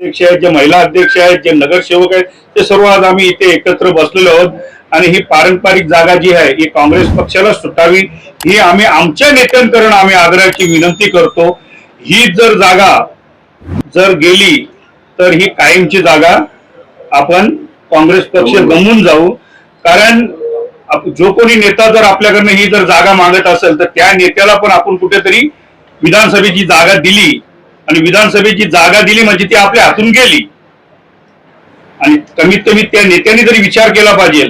अध्यक्ष आहेत जे महिला अध्यक्ष आहेत जे नगरसेवक आहेत ते सर्व आज आम्ही इथे एकत्र बसलेलो आहोत. आणि ही पारंपरिक जागा जी आहे ही काँग्रेस पक्षाला सुटावी ही आम्ही आमच्या नेत्यांकडून आम्ही आग्रहाची विनंती करतो. ही जर जागा जर गेली तर ही कायमची जागा आपण काँग्रेस पक्ष गमवून जाऊ. कारण आप- जो कोणी नेता जर आपल्याकडनं ही जर जागा मागत असेल तर त्या नेत्याला पण आपण कुठेतरी विधानसभेची जागा दिली आणि विधानसभेची जागा दिली म्हणजे ती आपल्या हातून गेली. आणि कमीत कमी त्या नेत्यांनी जरी विचार केला पाहिजे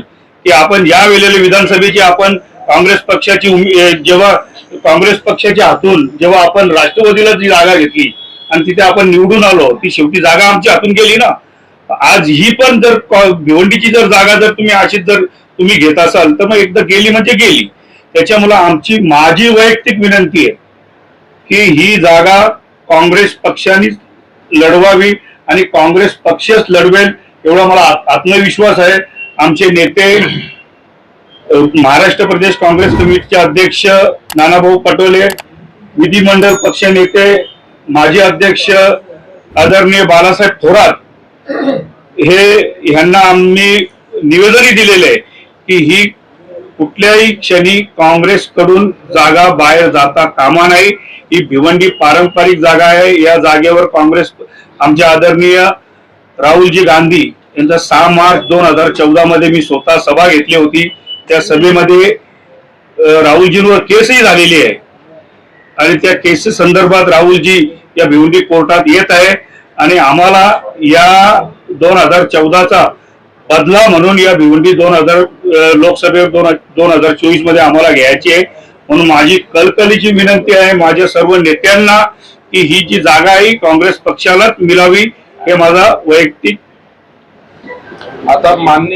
की आपण या वेळेला विधानसभेची आपण काँग्रेस पक्षाची जेव्हा काँग्रेस पक्षाच्या हातून जेव्हा आपण राष्ट्रवादीला जी जागा घेतली आणि तिथे आपण निवडून आलो ती शेवटी जागा आमच्या हातून गेली ना. आज ही पण जर भिवंडीची जर जागा जर तुम्ही अशीच जर तुम्ही घेत असाल तर मग एकदा गेली म्हणजे गेली. त्याच्यामुळे आमची माझी वैयक्तिक विनंती आहे की ही जागा काँग्रेस पक्षानेच लढवावी आणि काँग्रेस पक्षच लढवेल एवढा मला आत्मविश्वास आहे. आमचे नेते महाराष्ट्र प्रदेश काँग्रेस कमिटीचे अध्यक्ष नानाभाऊ पटोले विधिमंडळ पक्ष नेते माजी अध्यक्ष आदरणीय बाळासाहेब थोरात हे ह्यांना आम्ही निवेदनही दिलेले आहे की ही कुठल्याही क्षणी काँग्रेसकडून जागा बाहेर जाता कामा नाही. ही भिवंडी पारंपरिक जागा आहे. या जागेवर काँग्रेस आमचे आदरणीय राहुलजी गांधी यांचा सहा मार्च दोन हजार चौदा मध्ये मी स्वतः सभा घेतली होती. त्या सभेमध्ये राहुलजींवर केसही झालेली आहे. आणि त्या केस संदर्भात राहुलजी या भिवंडी कोर्टात येत आहे. आणि आम्हाला या दोन हजार चौदाचा बदला म्हणून या भिवंडी दोन हजार लोकसभे दोन दोन हजार चोवीसमध्ये आम्हाला घ्यायची आहे. म्हणून माझी कलकलीची विनंती आहे माझ्या सर्व नेत्यांना की ही जी जागा आहे काँग्रेस पक्षालाच मिळावी हे माझा वैयक्तिक आता मान्य